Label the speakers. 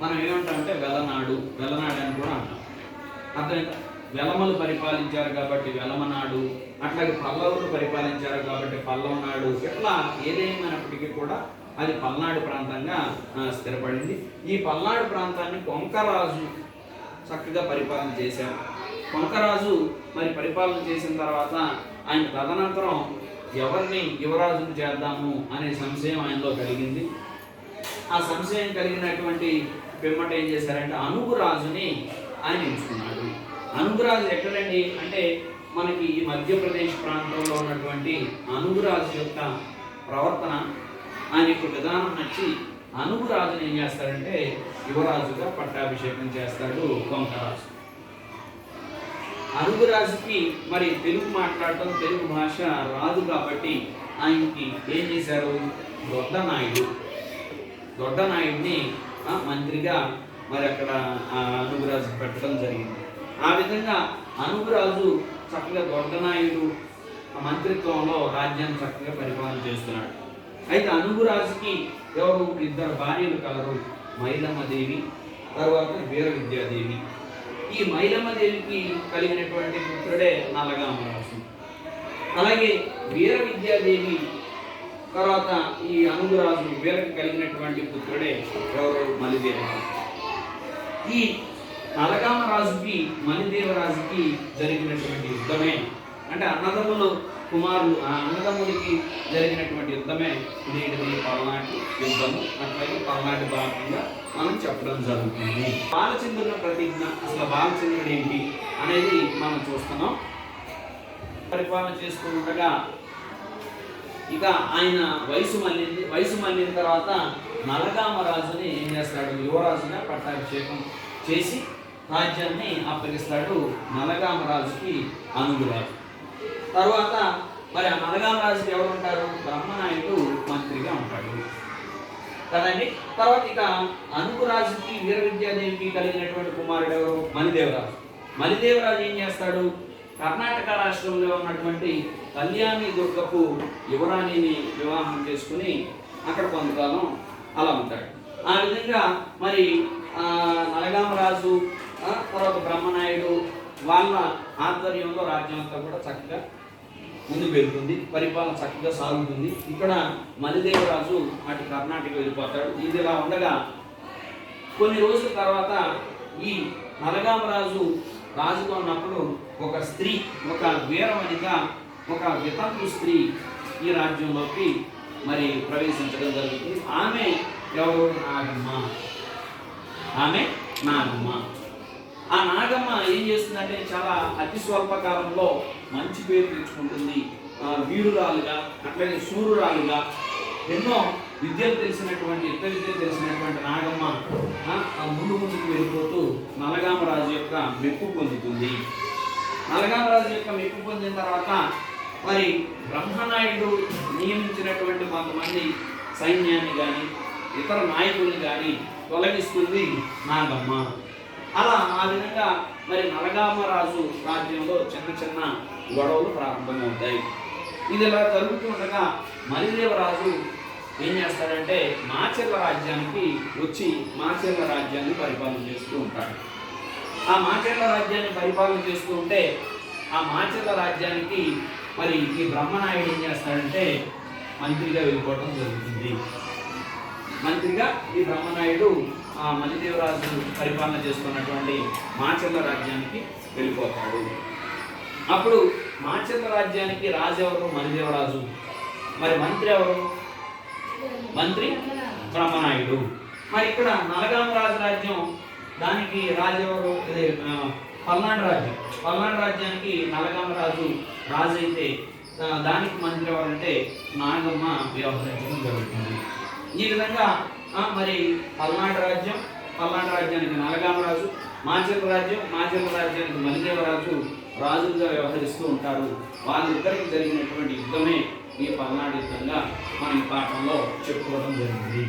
Speaker 1: మనం ఏమంటామంటే వెలనాడు వెలనాడు అని కూడా అంటాం. అర్థమైందా వెలమలు పరిపాలించారు కాబట్టి వెలమనాడు అట్లాగే పల్లవులు పరిపాలించారు కాబట్టి పల్లవనాడు ఇట్లా ఏదేమైనప్పటికీ కూడా అది పల్నాడు ప్రాంతంగా స్థిరపడింది. ఈ పల్నాడు ప్రాంతాన్ని కొంకరాజు చక్కగా పరిపాలన చేశారు. కొంకరాజు మరి పరిపాలన చేసిన తర్వాత ఆయన తదనంతరం ఎవరిని యువరాజును చేద్దాము అనే సంశయం ఆయనలో కలిగింది. ఆ సంశయం కలిగినటువంటి పిమ్మట ఏం చేశారంటే అనుగురాజుని ఆయన ఎంచుకున్నాడు అనుగురాజు ఎక్కడండి? అంటే మనకి ఈ మధ్యప్రదేశ్ ప్రాంతంలో ఉన్నటువంటి అనుగురాజు యొక్క ప్రవర్తన. ఆయన యొక్క విధానం నచ్చి అనుగురాజుని ఏం చేస్తాడంటే యువరాజుగా పట్టాభిషేకం చేస్తాడు కొంకరాజు. అనుగురాజుకి మరి తెలుగు మాట్లాడటం తెలుగు భాష రాదు కాబట్టి ఆయనకి ఏం చేశారు? దొడ్డనాయుడు దొడ్డనాయుడిని మంత్రిగా మరి అక్కడ అనుగురాజు పెట్టడం జరిగింది. ఆ విధంగా అనుగురాజు చక్కగా దొడ్డనాయుడు మంత్రిత్వంలో రాజ్యాన్ని చక్కగా పరిపాలన చేస్తున్నాడు. అయితే అనుగురాజుకి ఎవరు? ఇద్దరు భార్యలు కలరు. మైలమ్మ దేవి తర్వాత వీర విద్యాదేవి ఈ మైలమ్మ దేవికి కలిగినటువంటి పుత్రుడే నల్లగామరాజు. అలాగే వీర విద్యాదేవి తర్వాత ఈ అనుగురాజు వీరకు కలిగినటువంటి పుత్రుడే ఎవరు? మలిదేవరాజు ఈ నలగామరాజుకి మలిదేవరాజుకి జరిగినటువంటి యుద్ధమే. అంటే అన్నదమ్ములు కుమారులు ఆ అన్నదమ్ములకి జరిగినటువంటి యుద్ధమే. నేటిది పల్నాటి యుద్ధము. అట్లాగే పల్నాటి భాగంగా మనం చెప్పడం జరుగుతుంది. బాలచంద్రుల ప్రతిజ్ఞ. అసలు బాలచంద్రుడు ఏంటి అనేది మనం చూస్తున్నాం. పరిపాలన చేసుకుంటగా ఇక ఆయన వయసు మళ్ళింది వయసు మళ్ళిన తర్వాత నలగామరాజుని ఏం చేస్తాడు? యువరాజుగా పట్టాభిషేకం చేసి రాజ్యాన్ని అప్పగిస్తాడు నలగామరాజుకి అనుగురాజు తర్వాత మరి ఆ నలగామరాజుకి ఎవరు ఉంటారు బ్రహ్మనాయుడు మంత్రిగా ఉంటాడు. కదండి? తర్వాత ఇక అనుకురాజుకి వీర విద్యాదేవికి కలిగినటువంటి కుమారుడు ఎవరు? మలిదేవరాజు మలిదేవరాజు ఏం చేస్తాడు? కర్ణాటక రాష్ట్రంలో ఉన్నటువంటి కళ్యాణి దుర్గకు యువరాణిని వివాహం చేసుకుని అక్కడ కొంతకాలం అలా ఉంటాడు. ఆ విధంగా మరి నలగామరాజు తర్వాత బ్రహ్మనాయుడు వాళ్ళ ఆధ్వర్యంలో రాజ్యం అంతా కూడా చక్కగా ముందుకు వెళ్తుంది. పరిపాలన చక్కగా సాగుతుంది. ఇక్కడ మలిదేవరాజు అటు కర్ణాటక వెళ్ళిపోతాడు. ఇది ఇలా ఉండగా కొన్ని రోజుల తర్వాత ఈ నలగామరాజు రాజుగా ఉన్నప్పుడు ఒక స్త్రీ ఒక వీరవనిత ఒక వితంతు స్త్రీ ఈ రాజ్యంలోకి మరి ప్రవేశించడం జరుగుతుంది ఆమె ఎవరు? నాగమ్మ. ఆమె నాగమ్మ. ఆ నాగమ్మ ఏం చేస్తుందంటే చాలా అతి స్వల్ప కాలంలో మంచి పేరు తెచ్చుకుంటుంది. ఆ, వీరురాలుగా అట్లాగే శూరురాలుగా ఎన్నో విద్యలు తెలిసినటువంటి యుద్ధ విద్యలు తెలిసినటువంటి నాగమ్మ ఆ, ముందు ముందుకు వెళ్ళిపోతూ నలగామరాజు యొక్క మెప్పు పొందుతుంది. నలగామరాజు యొక్క మెప్పు పొందిన తర్వాత మరి బ్రహ్మనాయుడు నియమించినటువంటి కొంతమంది సైన్యాన్ని కానీ ఇతర నాయకుల్ని కానీ తొలగిస్తుంది నాగమ్మ. అలా ఆ విధంగా మరి నలగామరాజు రాజ్యంలో చిన్న చిన్న గొడవలు ప్రారంభమవుతాయి. ఇది ఇలా జరుగుతూ ఉండగా ఏం చేస్తాడంటే మాచెల్ల రాజ్యానికి వచ్చి మాచర్ల రాజ్యాన్ని పరిపాలన చేస్తూ ఉంటాడు ఆ మాచెల్ల రాజ్యాన్ని పరిపాలన చేస్తూ ఉంటే ఆ మాచెల్ల రాజ్యానికి మరి ఈ బ్రహ్మనాయుడు ఏం చేస్తాడంటే మంత్రిగా వెళ్ళిపోవడం జరుగుతుంది. మంత్రిగా ఈ బ్రహ్మనాయుడు ఆ మలిదేవరాజు పరిపాలన చేస్తున్నటువంటి మాచెల్ల రాజ్యానికి వెళ్ళిపోతాడు. అప్పుడు మాచెల్ల రాజ్యానికి రాజు ఎవరు మలిదేవరాజు మరి మంత్రి ఎవరు? మంత్రి బ్రహ్మనాయుడు. మరి ఇక్కడ నలగామ రాజు రాజ్యం దానికి రాజెవరు ఎవరు? పల్నాడు రాజ్యం. పల్నాడు రాజ్యానికి నలగామ రాజు రాజు అయితే దానికి మంత్రి ఎవరంటే నాగమ్మ వ్యవహరించడం జరుగుతుంది. ఈ విధంగా ఆ, మరి పల్నాడు రాజ్యం పల్నాడు రాజ్యానికి నలగామ రాజు మాచెల్ల రాజ్యం మాచెల్ల రాజ్యానికి మలిదేవరాజు రాజులుగా వ్యవహరిస్తూ ఉంటారు. వాళ్ళిద్దరికి జరిగినటువంటి యుద్ధమే ఈ పల్నాడు యుద్ధంగా మనం ఈ పాఠంలో చెప్పుకోవడం జరిగింది.